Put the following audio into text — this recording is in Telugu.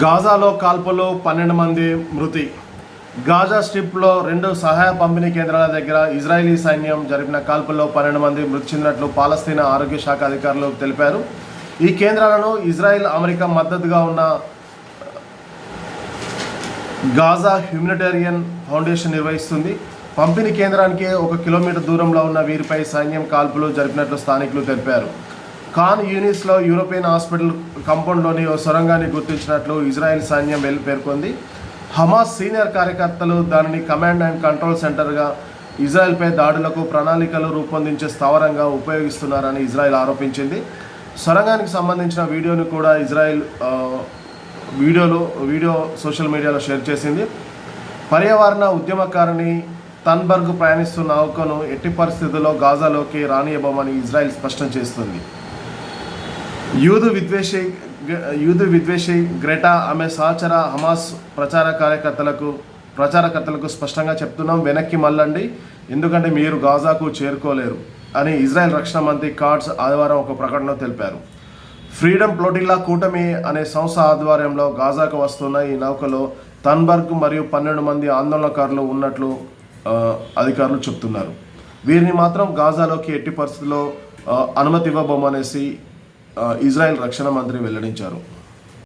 గాజాలో కాల్పులు పన్నెండు మంది మృతి. గాజా స్ట్రిప్లో రెండు సహాయ పంపిణీ కేంద్రాల దగ్గర ఇజ్రాయలీ సైన్యం జరిపిన కాల్పుల్లో పన్నెండు మంది మృతి చెందినట్లు పాలస్తీనా ఆరోగ్య శాఖ అధికారులు తెలిపారు. ఈ కేంద్రాలను ఇజ్రాయెల్ అమెరికా మద్దతుగా ఉన్న గాజా హ్యూమినిటేరియన్ ఫౌండేషన్ నిర్వహిస్తుంది. పంపిణీ కేంద్రానికి ఒక కిలోమీటర్ దూరంలో ఉన్న వీరిపై సైన్యం కాల్పులు జరిపినట్లు స్థానికులు తెలిపారు. ఖాన్ యూనిస్లో యూరోపియన్ హాస్పిటల్ కంపౌండ్లోని ఓ సొరంగాన్ని గుర్తించినట్లు ఇజ్రాయెల్ సైన్యం వెళ్ళి పేర్కొంది. హమాస్ సీనియర్ కార్యకర్తలు దానిని కమాండ్ అండ్ కంట్రోల్ సెంటర్గా ఇజ్రాయెల్పై దాడులకు ప్రణాళికలు రూపొందించే స్థావరంగా ఉపయోగిస్తున్నారని ఇజ్రాయెల్ ఆరోపించింది. సొరంగానికి సంబంధించిన వీడియోను కూడా ఇజ్రాయెల్ వీడియోలో వీడియో సోషల్ మీడియాలో షేర్ చేసింది. పర్యావరణ ఉద్యమకారిణి తన్బర్గ్ ప్రయాణిస్తున్న నౌకను ఎట్టి పరిస్థితుల్లో గాజాలోకి రానియబోమని ఇజ్రాయెల్ స్పష్టం చేస్తుంది. యూదు విద్వేషి యూదు విద్వేషి గ్రెటా ఆమె సహచర హమాస్ ప్రచార కార్యకర్తలకు ప్రచారకర్తలకు స్పష్టంగా చెప్తున్నాం వెనక్కి మళ్ళండి. ఎందుకంటే మీరు గాజాకు చేరుకోలేరు అని ఇజ్రాయెల్ రక్షణ మంత్రి కార్డ్స్ ఆదివారం ఒక ప్రకటనలో తెలిపారు. ఫ్రీడమ్ ప్లోటిల్లా కూటమి అనే సంస్థ ఆధ్వర్యంలో గాజాకు వస్తున్న ఈ నౌకలో తన్బర్గ్ మరియు పన్నెండు మంది ఆందోళనకారులు ఉన్నట్లు అధికారులు చెప్తున్నారు. వీరిని మాత్రం గాజాలోకి ఎట్టి పరిస్థితుల్లో అనుమతి ఇవ్వబోమనేసి ఇజ్రాయెల్ రక్షణ మంత్రి వెల్లడించారు.